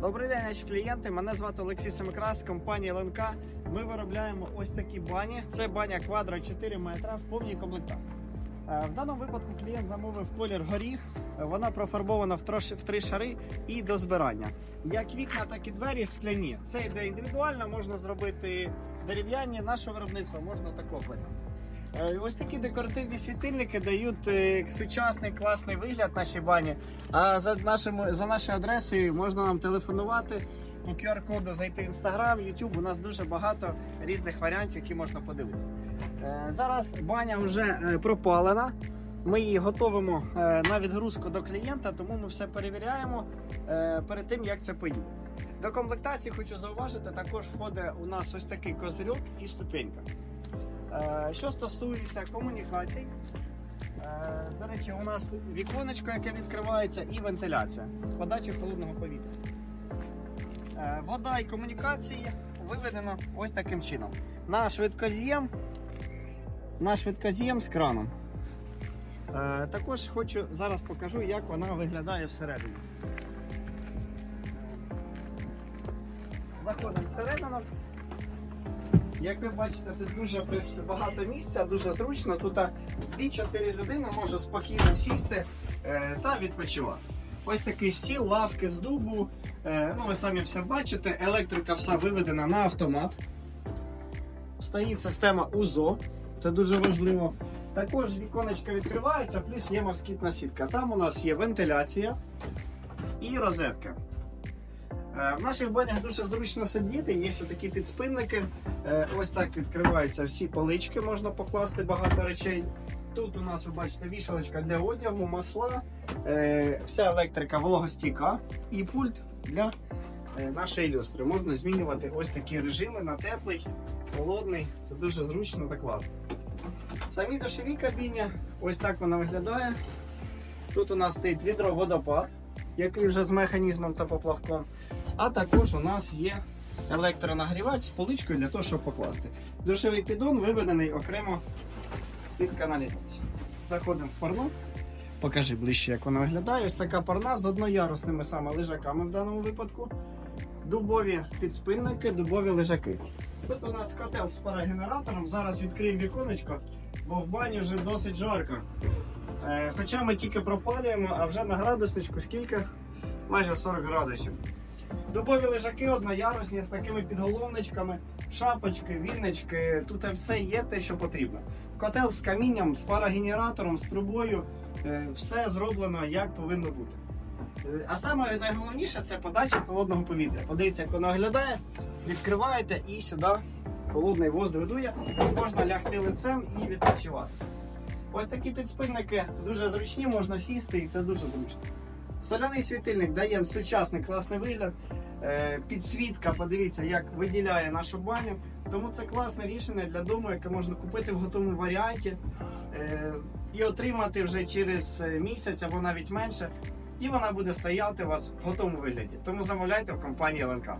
Добрий день, наші клієнти. Мене звати Олексій Семикрас, компанія ЛНК. Ми виробляємо ось такі бані. Це баня квадро 4 метра в повній комплектації. Е, В даному випадку клієнт замовив колір горіх. Е, Вона профарбована в, трош- в три шари і до збирання. Як вікна, так і двері скляні. Це йде індивідуально, можна зробити дерев'яні. Наше виробництво можна такого Ось такі декоративні світильники дають е, сучасний класний вигляд нашій бані. А за нашим, за нашою адресою можна нам телефонувати по QR-коду зайти в Instagram, YouTube. У нас дуже багато різних варіантів, які можна подивитися. Е, Зараз баня вже е, пропалена. Ми її готуємо е, на відгрузку до клієнта, тому ми все перевіряємо е, перед тим, як це поїде. До комплектації хочу зауважити, також входить у нас ось такий козирьок і ступенька. Е, Що стосується комунікацій, е, до речі, у нас віконечко, яке відкривається, і вентиляція подачі холодного повітря. Е, Вода і комунікації виведено ось таким чином. На швидкоз'єм, на швидкоз'єм з краном. Також хочу зараз покажу, як вона виглядає всередині. Заходимо всередину. Як ви бачите, тут дуже в принципі, багато місця, дуже зручно. Тут 2-4 людини може спокійно сісти е, та відпочивати. Ось такий стіл, лавки з дубу. Е, ну, ви самі все бачите. Електрика вся виведена на автомат. Стоїть система УЗО, це дуже важливо. Також віконечко відкривається, плюс є москітна сітка. Там у нас є вентиляція і розетка. Е, В наших банях дуже зручно сидіти, є ось такі підспинники. Е, Ось так відкриваються всі полички, можна покласти багато речей. Тут у нас ви бачите вішалочка для одягу, масла, е, вся електрика вологостійка і пульт для нашої люстри. Можна змінювати ось такі режими на теплий, холодний. Це дуже зручно та класно. В самій кабіні ось так вона виглядає. Тут у нас стоїть відро-водопад, який вже з механізмом та поплавком. А також у нас є електронагрівач з поличкою для того, щоб покласти. Душовий піддон виведений окремо під каналізацію. Заходимо в парну. Покажи ближче, як вона виглядає. Ось така парна з одноярусними саме лежаками в даному випадку. Дубові підспинники, дубові лежаки. Тут у нас котел з парогенератором. Зараз відкриємо віконечко, бо в бані вже досить жарко. Е, Хоча ми тільки пропалюємо, а вже на градусничку скільки? Майже 40 градусів. Дубові лежаки одноярусні з такими підголовничками, шапочки, віннички. Тут все є те, що потрібно. Котел з камінням, з парогенератором, з трубою. е, Все зроблено як повинно бути. Е, А саме найголовніше це подача холодного повітря. Подивіться, як воно виглядає. Відкриваєте і сюди холодний воздух дує. Можна лягти лицем і відпочивати. Ось такі підспинники дуже зручні, можна сісти і це дуже зручно. Соляний світильник дає сучасний класний вигляд. Е, Підсвітка, подивіться, як виділяє нашу баню. Тому це класне рішення для дому, яке можна купити в готовому варіанті е, і отримати вже через е, місяць або навіть менше. І вона буде стояти у вас в готовому вигляді. Тому замовляйте в компанії ЛНК.